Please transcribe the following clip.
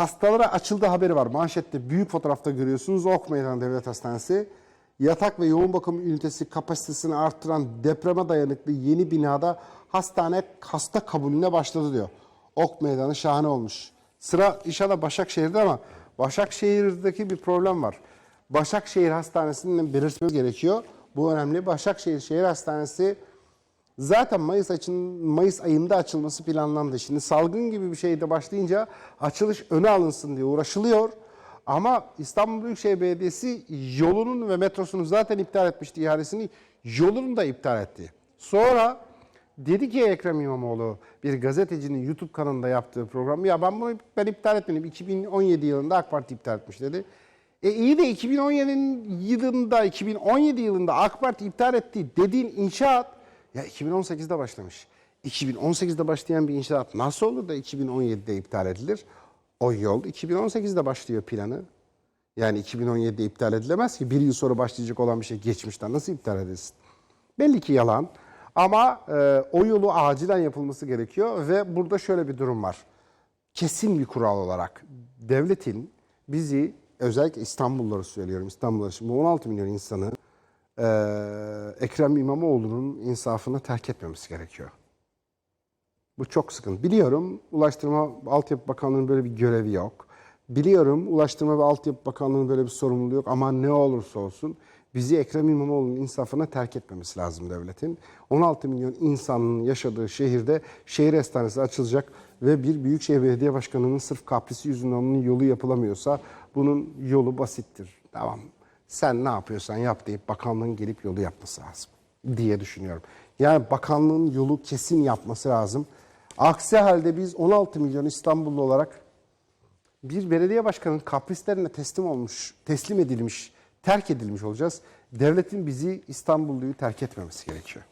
Hastalara açıldı haberi var. Manşette büyük fotoğrafta görüyorsunuz. Ok Meydan Devlet Hastanesi. Yatak ve yoğun bakım ünitesi kapasitesini arttıran depreme dayanıklı yeni binada hastane hasta kabulüne başladı diyor. Ok Meydanı şahane olmuş. Sıra inşallah Başakşehir'de ama Başakşehir'deki bir problem var. Başakşehir Hastanesi'nin belirtmemiz gerekiyor. Bu önemli. Başakşehir Şehir Hastanesi Zaten Mayıs açın Mayıs ayında açılması planlandı. Şimdi salgın gibi bir şeyde başlayınca açılış öne alınsın diye uğraşılıyor. Ama İstanbul Büyükşehir Belediyesi yolunun ve metrosunun zaten iptal etmişti ihalesini. Yolunu da iptal etti. Sonra dedi ki Ekrem İmamoğlu bir gazetecinin YouTube kanalında yaptığı program ya ben bunu ben iptal etmedim. 2017 yılında AK Parti iptal etmiş dedi. E iyi de 2017 yılında 2017 yılında AK Parti iptal etti dediğin inşaat ya 2018'de başlamış. 2018'de başlayan bir inşaat nasıl olur da 2017'de iptal edilir? O yol 2018'de başlıyor planı. Yani 2017'de iptal edilemez ki. Bir yıl sonra başlayacak olan bir şey geçmişten nasıl iptal edilsin? Belli ki yalan. Ama e, o yolu acilen yapılması gerekiyor ve burada şöyle bir durum var. Kesin bir kural olarak devletin bizi özellikle İstanbulluları söylüyorum İstanbulluları şimdi bu 16 milyon insanı e, Ekrem İmamoğlu'nun insafını terk etmemesi gerekiyor. Bu çok sıkıntı. Biliyorum Ulaştırma Altyapı Bakanlığı'nın böyle bir görevi yok. Biliyorum Ulaştırma ve Altyapı Bakanlığı'nın böyle bir sorumluluğu yok ama ne olursa olsun bizi Ekrem İmamoğlu'nun insafına terk etmemesi lazım devletin. 16 milyon insanın yaşadığı şehirde şehir hastanesi açılacak ve bir büyükşehir belediye başkanının sırf kaprisi yüzünden onun yolu yapılamıyorsa bunun yolu basittir. Tamam sen ne yapıyorsan yap deyip bakanlığın gelip yolu yapması lazım diye düşünüyorum. Yani bakanlığın yolu kesin yapması lazım. Aksi halde biz 16 milyon İstanbullu olarak bir belediye başkanının kaprislerine teslim olmuş, teslim edilmiş, terk edilmiş olacağız. Devletin bizi İstanbulluyu terk etmemesi gerekiyor.